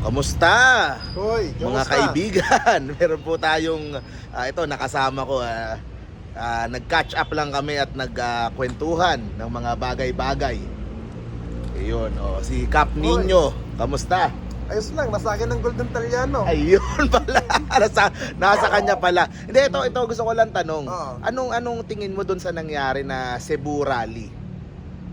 Kamusta? Hoy, Mga kamusta? kaibigan, meron po tayong, ah, ito nakasama ko, ah, ah, nag-catch up lang kami at nagkwentuhan ng mga bagay-bagay. Ayun, oh, si Cap Nino, kamusta? Ayos lang, nasa akin ng Golden Taliano. Ayun pala, nasa, nasa kanya pala. Hindi, ito, ito gusto ko lang tanong. Oo. Anong, anong tingin mo dun sa nangyari na Cebu Rally?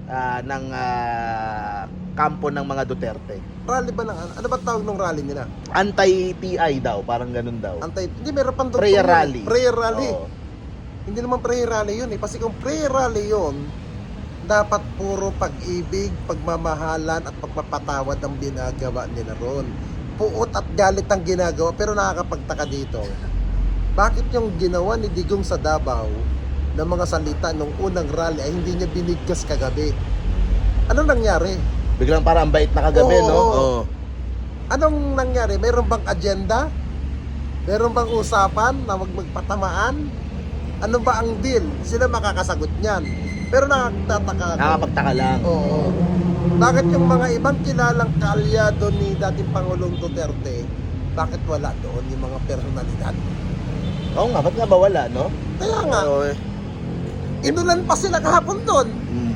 Ah, ng ah, kampo ng mga Duterte. Rally ba lang? Ano ba tawag ng rally nila? Anti-PI daw, parang ganun daw. Antay, hindi, meron pang Prayer rally. Prayer rally. Oo. Hindi naman prayer rally yun eh. Kasi kung prayer rally yun, dapat puro pag-ibig, pagmamahalan at pagpapatawad ang ginagawa nila ron. Puot at galit ang ginagawa pero nakakapagtaka dito. Bakit yung ginawa ni Digong sa Davao ng mga salita nung unang rally ay hindi niya binigkas kagabi? Ano nangyari? Biglang parang bait na kagabi, Oo, no? oo. Oo. Anong nangyari? Meron bang agenda? Meron bang usapan na wag magpatamaan? Ano ba ang deal? Sila makakasagot niyan. Pero nakakataka ako. Nakakapagtaka lang. Oo. Bakit yung mga ibang kilalang kaalyado ni dating Pangulong Duterte, bakit wala doon yung mga personalidad? Oo nga, ba't nga ba wala, no? Kaya nga, Oo, eh. Inulan pa sila kahapon doon. Mm.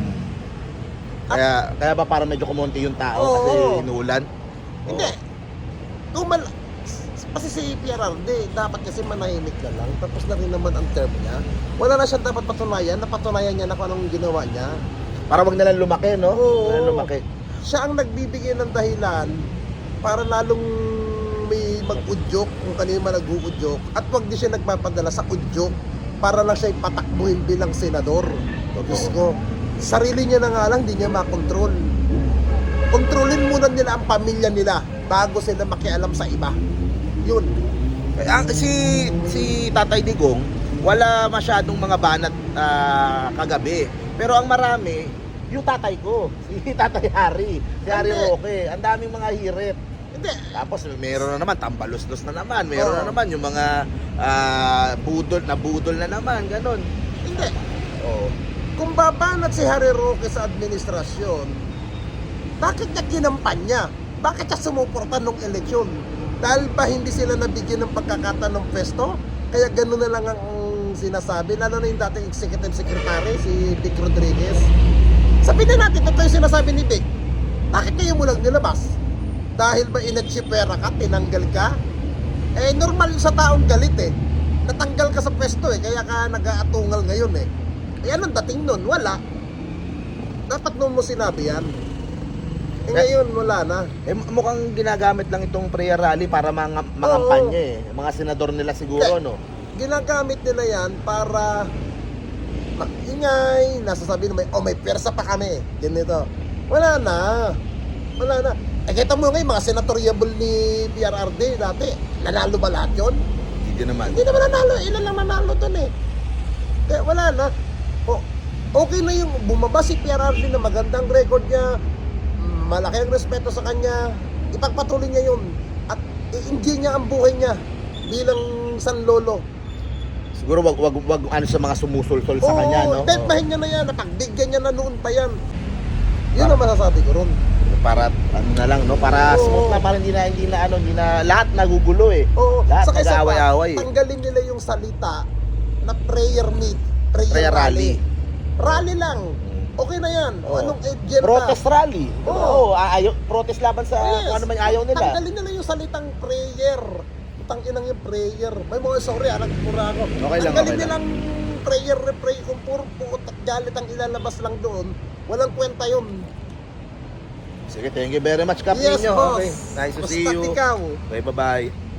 Kaya, kaya ba parang medyo kumonti yung tao Oo. kasi inulan? Hindi. Kung mal... Kasi si PRRD, dapat kasi manahimik na lang. Tapos na rin naman ang term niya. Wala na siyang dapat patunayan. Napatunayan niya na kung anong ginawa niya. Para wag nilang lumaki, no? Oo. Wag lumaki. Siya ang nagbibigay ng dahilan para lalong may mag-udyok kung kanino man nag-uudyok. At wag din siya nagpapadala sa udyok para lang siya ipatakbuhin bilang senador. Diyos ko, sarili niya na nga lang, di niya makontrol. Kontrolin muna nila ang pamilya nila bago sila makialam sa iba. Yun. Eh, Ang, si, si Tatay Digong, wala masyadong mga banat ah, kagabi. Pero ang marami, yung tatay ko, si Tatay Harry, si Harry Hindi. Roque, ang daming mga hirit. Hindi. Tapos meron na naman, tambalos-los na naman. Meron Oo. na naman yung mga ah, budol na budol na naman, ganun. Hindi. Oo. Kung babanat si Harry Roque sa administrasyon, bakit niya ginampanya? Bakit siya sumuporta nung eleksyon? Dahil ba hindi sila nabigyan ng pagkakataon ng pwesto? Kaya gano'n na lang ang sinasabi, lalo na yung dating executive secretary, si Vic Rodriguez. Sabihin na natin, totoo yung sinasabi ni Vic. Bakit kayo mo lang nilabas? Dahil ba inatsipera ka, tinanggal ka? Eh, normal sa taong galit eh. Natanggal ka sa pwesto eh, kaya ka nag-aatungal ngayon eh. Eh, anong dating nun? Wala. Dapat noon mo sinabi yan. Eh, ngayon, wala na. Eh, mukhang ginagamit lang itong prayer rally para mga mangampanya eh. Mga senador nila siguro, no? Ginagamit nila yan para maingay, nasasabi na may, oh, may persa pa kami. Ganito. Wala na. Wala na. Eh, kita mo ngayon, mga senatoriable ni PRRD dati, nanalo ba lahat yun? Hindi naman. Hindi naman nanalo. Ilan lang nanalo dun eh. Kaya wala na. O, okay na yung bumaba si PRRD na magandang record niya. Malaki ang respeto sa kanya. Ipagpatuloy niya yun. At i-enjoy niya ang buhay niya bilang san lolo. Siguro wag wag wag ano sa mga sumusulsol sa kanya, no? Dedmahin niya na yan. Napagbigyan niya na noon pa yan. Yun ang masasabi ko ron. Para ano na lang, no? Para Oo. smooth na para hindi na hindi na ano, hindi na lahat nagugulo eh. Oo. Lahat Saka isa pa, nag-aaway-aaway eh. tanggalin nila yung salita na prayer meet. Prayer, Prayer rally. rally. Rally lang. Okay na yan. Oo. Anong agenda? Protest rally. Oo. Oo, ayaw, protest laban sa Yes. kung ano man ayaw nila. Tanggalin nila yung salitang prayer. Utang inang yung prayer. May mga sorry, ah, nagpura ako. Okay lang, Tanggalin okay lang. nilang prayer, pray kung puro puot at galit ang ilalabas lang doon. Walang kwenta yun. Sige, thank you very much, Cap Yes, Nino. boss. Okay, nice to see Basta you. ikaw. Okay, bye-bye.